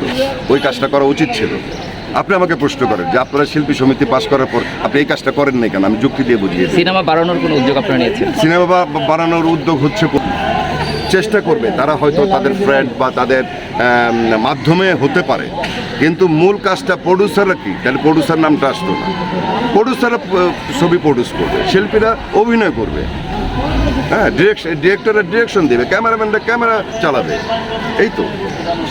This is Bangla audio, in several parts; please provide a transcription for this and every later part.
ছিল। ওই কাজটা করা উচিত ছিল। আপনি আমাকে প্রশ্ন করেন যে আপনারা শিল্পী সমিতি পাশ করার পর আপনি এই কাজটা করেন নাই কেন? আমি যুক্তি দিয়ে বুঝিয়ে সিনেমা বাড়ানোর কোনো উদ্যোগ আপনারা নিয়েছেন? সিনেমা বা- বানানোর উদ্যোগ হচ্ছে চেষ্টা করবে। তারা হয়তো তাদের ফ্রেন্ড বা তাদের মাধ্যমে হতে পারে। কিন্তু মূল কাজটা প্রডিউসাররা কি? তাহলে প্রডিউসার নামটা আসতো না। প্রডিউসাররা ছবি প্রডিউস করবে। শিল্পীরা অভিনয় করবে। হ্যাঁ ডিরেকশন ডিরেক্টররা ডিরেকশন দেবে। ক্যামেরাম্যানরা ক্যামেরা চালাবে। এই তো।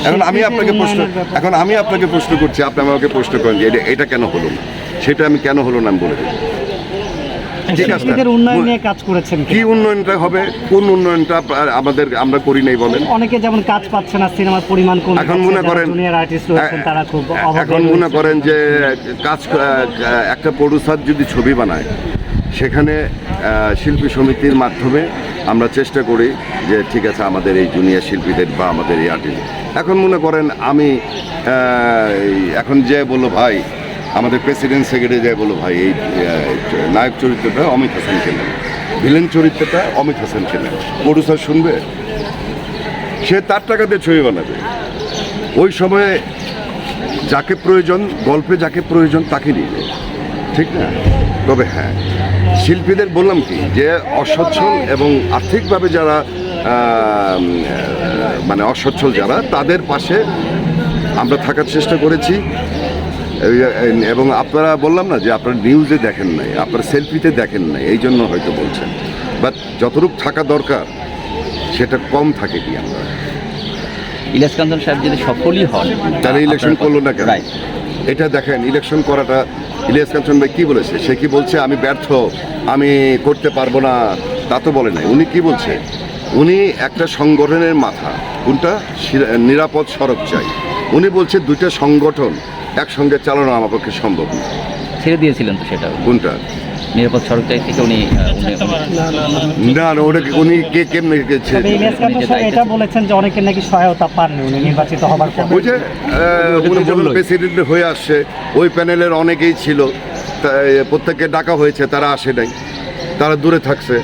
এখন আমি আপনাকে প্রশ্ন এখন আমি আপনাকে প্রশ্ন করছি আপনি আমাকে প্রশ্ন করেন যে এটা এটা কেন হলো না? সেটা আমি কেন হলো না আমি বলে কাজ করেছেন কি উন্নয়নটা হবে? কোন উন্নয়নটা আমাদের আমরা করি নাই বলেন। অনেকে যেমন কাজ পাচ্ছে না সিনেমার পরিমাণ কমে এখন মনে করেন আর্টিস্ট তারা খুব এখন মনে করেন যে কাজ একটা প্রডিউসার যদি ছবি বানায় সেখানে শিল্পী সমিতির মাধ্যমে আমরা চেষ্টা করি যে ঠিক আছে আমাদের এই জুনিয়র শিল্পীদের বা আমাদের এই আর্টিস্ট এখন মনে করেন আমি এখন যে বলল ভাই, আমাদের প্রেসিডেন্ট সেক্রেটারি যায় বলো ভাই, এই নায়ক চরিত্রটা অমিত হাসান খেলেন ভিলেন চরিত্রটা অমিত হাসান খেলেন প্রডিউসার শুনবে? সে তার টাকাতে ছবি বানাবে। ওই সময়ে যাকে প্রয়োজন, গল্পে যাকে প্রয়োজন তাকে নিবে। ঠিক না? তবে হ্যাঁ শিল্পীদের বললাম কি যে অসচ্ছল এবং আর্থিকভাবে যারা মানে অসচ্ছল যারা তাদের পাশে আমরা থাকার চেষ্টা করেছি। এবং আপনারা বললাম না যে আপনারা নিউজে দেখেন নাই আপনারা সেলফিতে দেখেন নাই এই জন্য হয়তো বলছেন। বাট যতটুকু থাকা দরকার সেটা কম থাকে কি আমরা। ইলিয়াস কাঞ্চন সাহেব যদি সফলই হন তারা ইলেকশন করল না কেন. এটা দেখেন ইলেকশন করাটা ইলিয়াস কাঞ্চন ভাই কী বলেছে? সে কি বলছে আমি ব্যর্থ আমি করতে পারব না তা তো বলে নাই। উনি কি বলছে? উনি একটা সংগঠনের মাথা। কোনটা? নিরাপদ সড়ক চাই। উনি বলছে দুইটা সংগঠন একসঙ্গে চালানো আমার পক্ষে সম্ভব না। ছেড়ে দিয়েছিলেন তো সেটা। কোনটা? নিরাপদ সড়কটাই থেকে উনি না না ওটা উনি কে কেমনে গেছে? এটা বলেছেন যে অনেকের নাকি সহায়তা পাননি উনি নির্বাচিত হবার পর। ওই যে উনি বললেন প্রেসিডেন্ট হয়ে আসছে ওই প্যানেলের অনেকেই ছিল। প্রত্যেককে ডাকা হয়েছে তারা আসে নাই। তারা দূরে থাকছে।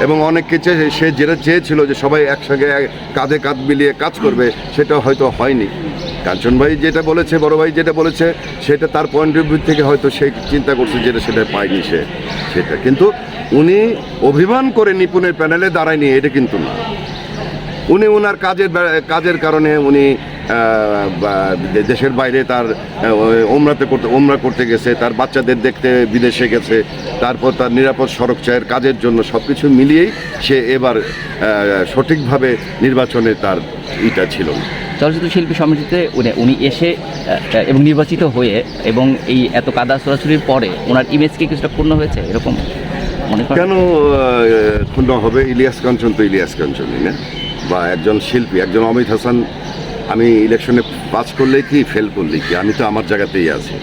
এবং অনেককে সে যেটা চেয়েছিল যে সবাই একসঙ্গে এক- কাঁধে কাঁধ মিলিয়ে কাজ করবে, সেটা হয়তো হয়নি। কাঞ্চন ভাই যেটা বলেছে, বড় ভাই যেটা বলেছে, সেটা তার পয়েন্ট অফ ভিউ থেকে হয়তো সে চিন্তা করছে যেটা সেটা পায়নি সে, সেটা। কিন্তু উনি অভিমান করে নিপুণের প্যানেলে দাঁড়ায়নি, এটা কিন্তু না। উনি ওনার কাজের কাজের কারণে উনি দেশের বাইরে তার ওমরাতে করতে ওমরা করতে গেছে তার বাচ্চাদের দেখতে বিদেশে গেছে তারপর তার নিরাপদ সড়ক চায়ের কাজের জন্য সব কিছু মিলিয়েই সে এবার সঠিকভাবে নির্বাচনে তার ইটা ছিল। চলচ্চিত্র শিল্পী সমিতিতে উনি উনি এসে এবং নির্বাচিত হয়ে এবং এই এত কাদা ছোড়াছুরির পরে ওনার ইমেজ কি কিছুটা পূর্ণ হয়েছে এরকম মনে কেন ক্ষুণ্ণ হবে? ইলিয়াস কাঞ্চন তো ইলিয়াস কাঞ্চনই না? বা একজন শিল্পী, একজন অমিত হাসান, আমি ইলেকশনে পাস করলেই কি ফেল করলেই কি? আমি তো আমার জায়গাতেই আছি।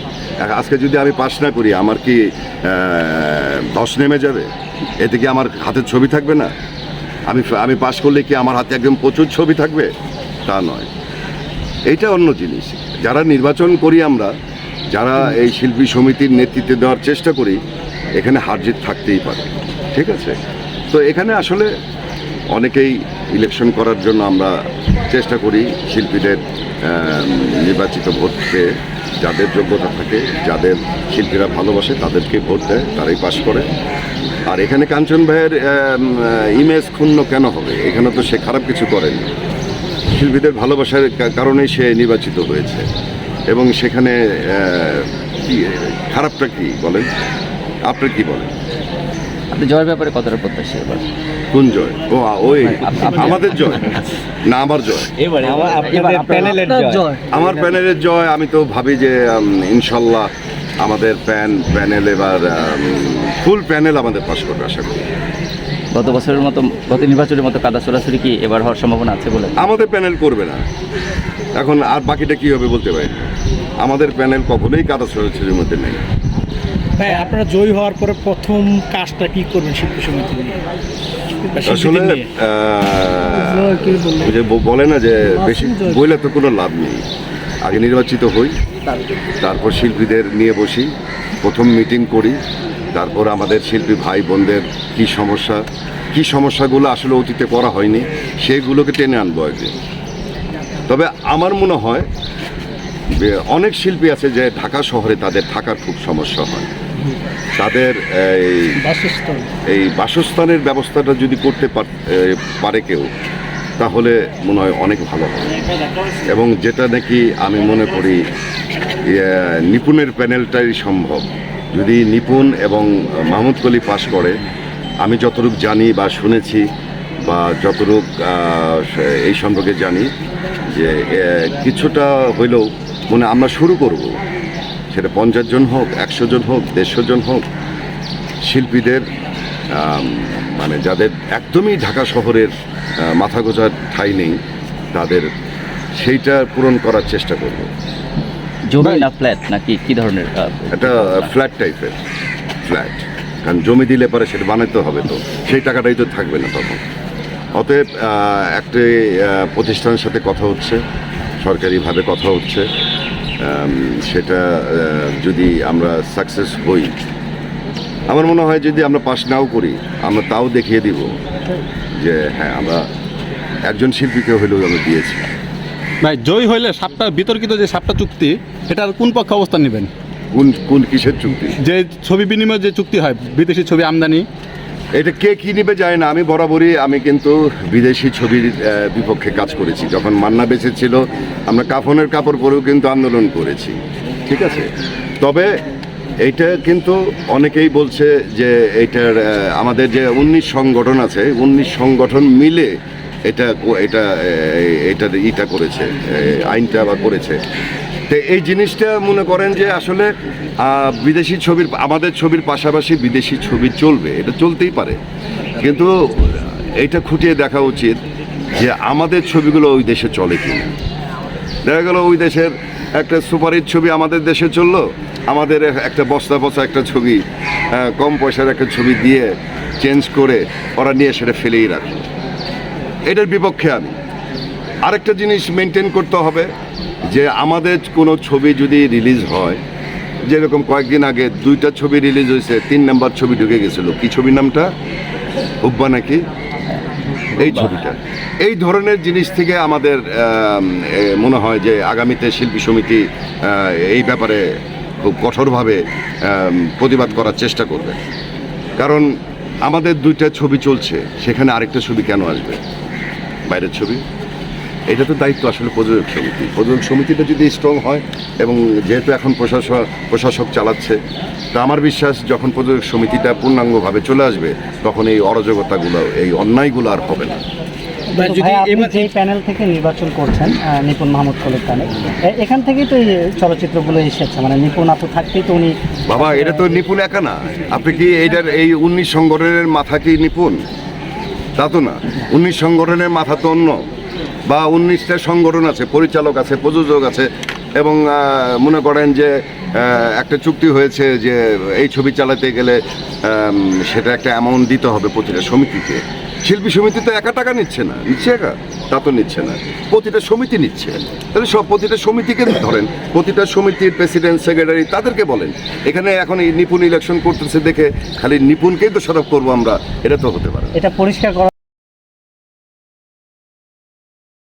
আজকে যদি আমি পাস না করি, আমার কি ধস নেমে যাবে? এতে কি আমার হাতের ছবি থাকবে না? আমি আমি পাস করলে কি আমার হাতে একদম প্রচুর ছবি থাকবে? তা নয়। এইটা অন্য জিনিস। যারা নির্বাচন করি আমরা, যারা এই শিল্পী সমিতির নেতৃত্বে দেওয়ার চেষ্টা করি, এখানে হারজিত থাকতেই পারে। ঠিক আছে? তো এখানে আসলে অনেকেই ইলেকশন করার জন্য আমরা চেষ্টা করি শিল্পীদের নির্বাচিত ভোটকে, যাদের যোগ্যতা থাকে, যাদের শিল্পীরা ভালোবাসে তাদেরকে ভোট দেয়, তারাই পাশ করে। আর এখানে কাঞ্চন ভাইয়ের ইমেজ ক্ষুণ্ণ কেন হবে? এখানে তো সে খারাপ কিছু করেনি। শিল্পীদের ভালোবাসার কারণেই সে নির্বাচিত হয়েছে। এবং সেখানে খারাপটা কি বলেন? আপনি কি বলেন? আপনি জয়ের ব্যাপারে কতটা প্রত্যাশী এবার? কোন জয়? ও ওই আমাদের জয়। না আমার জয়। এবারে আপনাদের প্যানেলের জয়। আমার প্যানেলের জয় আমি তো ভাবি যে ইনশাল্লাহ আমাদের প্যান প্যানেল এবার ফুল প্যানেল আমাদের পাশ করবে আশা করি। গত বছরের মতো গত নির্বাচনের মতো কাদা ছোড়াছুরি কি এবার হওয়ার সম্ভাবনা আছে বলে? আমাদের প্যানেল করবে না। এখন আর বাকিটা কি হবে বলতে পারি না। আমাদের প্যানেল কখনোই কাদা ছড়াছড়ির মধ্যে নেই। ভাই আপনারা জয়ী হওয়ার পরে প্রথম কাজটা কি করবেন শিল্পী সমিতি আসলে? যে বলে না যে বেশি বইলে তো কোনো লাভ নেই। আগে নির্বাচিত হই তারপর শিল্পীদের নিয়ে বসি প্রথম মিটিং করি তারপর আমাদের শিল্পী ভাই বোনদের কী সমস্যা কী সমস্যাগুলো আসলে অতীতে করা হয়নি সেইগুলোকে টেনে আনব একদিন তবে আমার মনে হয় অনেক শিল্পী আছে যে ঢাকা শহরে তাদের থাকার খুব সমস্যা হয়। তাদের এই বাসস্থান। এই বাসস্থানের ব্যবস্থাটা যদি করতে পার- কেউ তাহলে মনে হয় অনেক ভালো হবে। এবং যেটা নাকি আমি মনে করি নিপুণের প্যানেলটাই সম্ভব। যদি নিপুণ এবং মাহমুদ কলি পাশ করে আমি যতটুক জানি বা শুনেছি বা যতটুক এই সম্পর্কে জানি যে কিছুটা হইলেও মানে আমরা শুরু করব। সেটা পঞ্চাশ জন হোক একশো জন হোক দেড়শো জন হোক শিল্পীদের মানে যাদের একদমই ঢাকা শহরের মাথা গোজার ঠাই নেই তাদের সেইটা পূরণ করার চেষ্টা করব। জমি না ফ্ল্যাট নাকি কি ধরনের এটা ফ্ল্যাট টাইপের ফ্ল্যাট কারণ জমি দিলে পরে সেটা বানাতে হবে তো সেই টাকাটাই তো থাকবে না তখন। অতএব একটি প্রতিষ্ঠানের সাথে কথা হচ্ছে সরকারিভাবে কথা হচ্ছে। সেটা যদি আমরা সাকসেস হই আমার মনে হয় যদি আমরা পাস নাও করি আমরা তাও দেখিয়ে দিব যে হ্যাঁ আমরা একজন শিল্পীকে হলেও আমরা দিয়েছি। ভাই জয় হইলে সাপটা বিতর্কিত যে সাপটা চুক্তি এটার কোন পক্ষে অবস্থান নেবেন? কোন কোন কিসের চুক্তি? যে ছবি বিনিময় যে চুক্তি হয় বিদেশি ছবি আমদানি এটা কে কি নেবে যায় না আমি বরাবরই আমি কিন্তু বিদেশি ছবির বিপক্ষে কাজ করেছি। যখন মান্না বেঁচে ছিল আমরা কাফনের কাপড় পরেও কিন্তু আন্দোলন করেছি। ঠিক আছে? তবে এইটা কিন্তু অনেকেই বলছে যে এইটার আহ, আমাদের যে উনিশ সংগঠন আছে উনিশ সংগঠন মিলে এটা এটা আহ, এটা ইটা করেছে আইনটা বা করেছে। তো এই জিনিসটা মনে করেন যে আসলে বিদেশি ছবির, আমাদের ছবির পাশাপাশি বিদেশি ছবি চলবে, এটা চলতেই পারে। কিন্তু এটা খুঁটিয়ে দেখা উচিত যে আমাদের ছবিগুলো ওই দেশে চলে কিনা। দেখা গেল ওই দেশের একটা সুপারহিট ছবি আমাদের দেশে চলল, আমাদের একটা বস্তা বস্তা একটা ছবি কম পয়সার একটা ছবি দিয়ে চেঞ্জ করে ওরা নিয়ে সেটা ফেলেই রাখল এটার বিপক্ষে আমি। আরেকটা জিনিস মেনটেন করতে হবে যে আমাদের কোনো ছবি যদি রিলিজ হয় যেরকম কয়েকদিন আগে দুইটা ছবি রিলিজ হয়েছে তিন নাম্বার ছবি ঢুকে গেছিল। কি ছবির নামটা? হুব্বা নাকি? এই ছবিটা। এই ধরনের জিনিস থেকে আমাদের মনে হয় যে আগামীতে শিল্পী সমিতি এই ব্যাপারে খুব কঠোরভাবে প্রতিবাদ করার চেষ্টা করবে। কারণ আমাদের দুইটা ছবি চলছে সেখানে আরেকটা ছবি কেন আসবে? বাইরের ছবি? এটা তো দায়িত্ব আসলে প্রযোজক সমিতি। প্রযোজক সমিতিটা যদি স্ট্রং হয় এবং যেহেতু এখন প্রশাসক প্রশাসক চালাচ্ছে তা আমার বিশ্বাস যখন প্রযোজক সমিতিটা পূর্ণাঙ্গভাবে চলে আসবে তখন এই অরাজকতাগুলো এই অন্যায়গুলো আর হবে না। যেই প্যানেল থেকে নির্বাচন করছেন নিপুণ মাহমুদ কলির প্যানেল এখান থেকেই তো এই চলচ্চিত্রগুলো এসেছে মানে নিপুণ আপু থাকতেই তো উনি বাবা এটা তো নিপুণ একা না। আপনি কি এইটার এই উনিশ সংগঠনের মাথা কি নিপুণ? তা তো না। উনিশ সংগঠনের মাথা তো অন্য। বা উনিশটা সংগঠন আছে, পরিচালক আছে, প্রযোজক আছে এবং মনে করেন যে একটা চুক্তি হয়েছে যে এই ছবি চালাতে গেলে সেটা একটা অ্যামাউন্ট দিতে হবে প্রতিটা সমিতিকে। শিল্পী সমিতি তো একা টাকা নিচ্ছে না, নিচ্ছে একা? তা তো নিচ্ছে না। প্রতিটা সমিতি নিচ্ছে। তাহলে সব প্রতিটা সমিতিকে ধরেন, প্রতিটা সমিতির প্রেসিডেন্ট সেক্রেটারি তাদেরকে বলেন, এখানে এখন এই নিপুণ ইলেকশন করতেছে দেখে খালি নিপুণকেই তো সরব করব আমরা। এটা তো হতে পারে। এটা পরিষ্কার করা